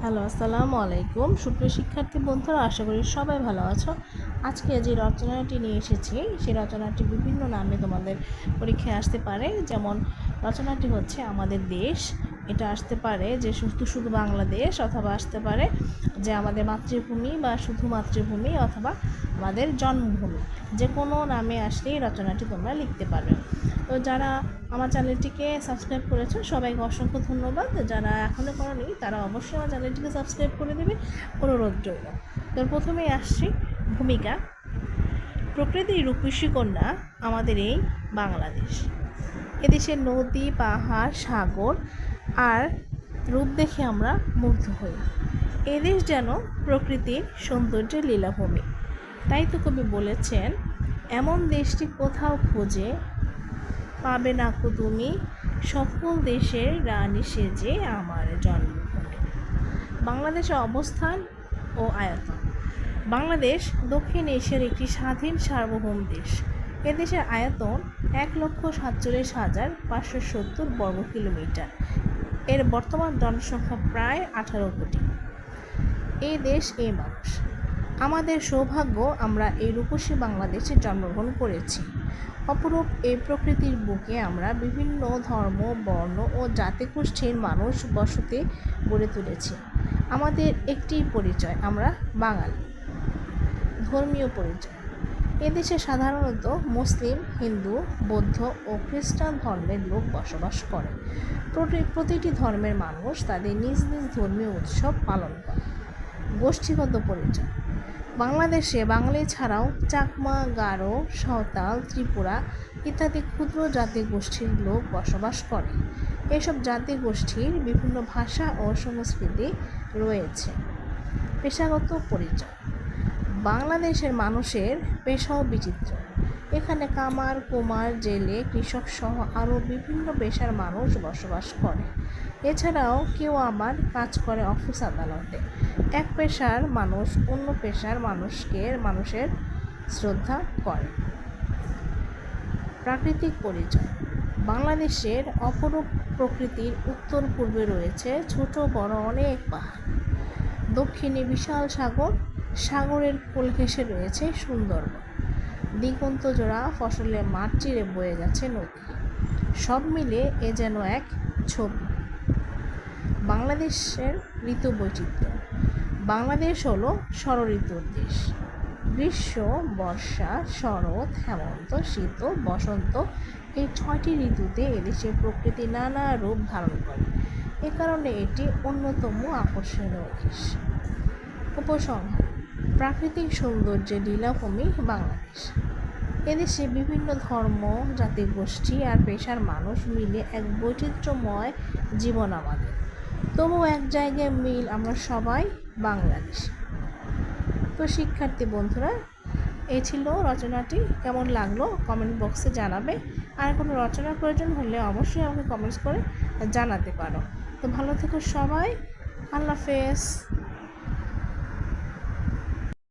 Hello, আসসালামু আলাইকুম। সুপ্রিয় শিক্ষার্থী বন্ধুরা, আশা করি সবাই ভালো আছো। আজকে যে রচনাটি নিয়ে এসেছি, সেই রচনাটি বিভিন্ন নামে তোমাদের পরীক্ষায় আসতে পারে। যেমন, রচনাটি হচ্ছে আমাদের দেশ। এটা আসতে পারে যে শুধু শুধু বাংলাদেশ, অথবা আসতে পারে যে আমাদের মাতৃভূমি বা শুধু মাতৃভূমি অথবা আমাদের জন্মভূমি। যে কোনো নামে আসলেই রচনাটি তোমরা লিখতে পারবে। তো যারা আমার চ্যানেলটিকে সাবস্ক্রাইব করেছ, সবাইকে অসংখ্য ধন্যবাদ। যারা এখনও করেনি, তারা অবশ্যই আমার চ্যানেলটিকে সাবস্ক্রাইব করে দেবে। অনুরোধ রইল। তো প্রথমেই আসছি ভূমিকা। প্রকৃতির রূপসী কন্যা আমাদের এই বাংলাদেশ। এদেশের নদী, পাহাড়, সাগর আর রূপ দেখে আমরা মুগ্ধ হই। এদেশ যেন প্রকৃতির সৌন্দর্যের লীলাভূমি। তাই তো কবি বলেছেন, এমন দেশটি কোথাও খুঁজে পাবে না কো তুমি? সকল দেশের রানী সেজে আমার জন্মভূমি। বাংলাদেশের অবস্থান ও আয়তন। বাংলাদেশ দক্ষিণ এশিয়ার একটি স্বাধীন সার্বভৌম দেশ। এদেশের আয়তন এক লক্ষ সাতচল্লিশ হাজার পাঁচশো সত্তর বর্গ কিলোমিটার। এর বর্তমান জনসংখ্যা প্রায় আঠারো কোটি। এই দেশ এই মানুষ। আমাদের সৌভাগ্য আমরা এই রূপসী বাংলাদেশে জন্মগ্রহণ করেছি। অপরূপ এই প্রকৃতির বুকে আমরা বিভিন্ন ধর্ম, বর্ণ ও জাতিগোষ্ঠীর মানুষ বসতি গড়ে তুলেছি। আমাদের একটি পরিচয়, আমরা বাঙালি। ধর্মীয় পরিচয়। এদেশে সাধারণত মুসলিম, হিন্দু, বৌদ্ধ ও খ্রিস্টান ধর্মের লোক বসবাস করে। প্রতিটি ধর্মের মানুষ তাদের নিজ নিজ ধর্মীয় উৎসব পালন করে। গোষ্ঠীগত পরিচয়। বাংলাদেশে বাঙালি ছাড়াও চাকমা, গারো, সাঁওতাল, ত্রিপুরা ইত্যাদি ক্ষুদ্র জাতি গোষ্ঠীর লোক বসবাস করে। এসব জাতি গোষ্ঠীর বিভিন্ন ভাষা ও সংস্কৃতি রয়েছে। পেশাগত পরিচয়। বাংলাদেশের মানুষের পেশাও বিচিত্র। এখানে কামার, কুমার, জেলে, কৃষক সহ আরও বিভিন্ন পেশার মানুষ বসবাস করে। এছাড়াও কেউ আবার কাজ করে অফিস আদালতে। এক পেশার মানুষ অন্য পেশার মানুষকে, মানুষের শ্রদ্ধা করে। প্রাকৃতিক পরিচয়। বাংলাদেশের অপরূপ প্রকৃতির উত্তর পূর্বে রয়েছে ছোট, বড় অনেক পাহাড়। দক্ষিণে বিশাল সাগর, সাগরের কোল ঘেঁষে রয়েছে সুন্দরবন। দিগন্ত জোড়া ফসলের মাঠ চিরে বয়ে যাচ্ছে নদী। সব মিলে এ যেন এক ছবি। বাংলাদেশের ঋতু বৈচিত্র্য। বাংলাদেশ হলো ষড়ঋতুর দেশ। গ্রীষ্ম, বর্ষা, শরৎ, হেমন্ত, শীত, বসন্ত এই ছয়টি ঋতুতে এদেশের প্রকৃতি নানা রূপ ধারণ করে। এ কারণে এটি অন্যতম আকর্ষণীয় দেশ। উপসংহার, প্রাকৃতিক সৌন্দর্যের লীলাভূমি বাংলাদেশ। এদেশে বিভিন্ন ধর্ম, জাতিগোষ্ঠী আর পেশার মানুষ মিলে এক বৈচিত্র্যময় জীবন আমাদের। তবু এক জায়গায় মিল আমরা সবাই বাংলাদেশ। তো শিক্ষার্থী বন্ধুরা, এ ছিল রচনাটি। কেমন লাগল কমেন্ট বক্সে জানাবে। আর কোনো রচনার প্রয়োজন হলে অবশ্যই আমাকে কমেন্টস করে জানাতে পারো। তো ভালো থেকো সবাই। আল্লাহ হাফেজ।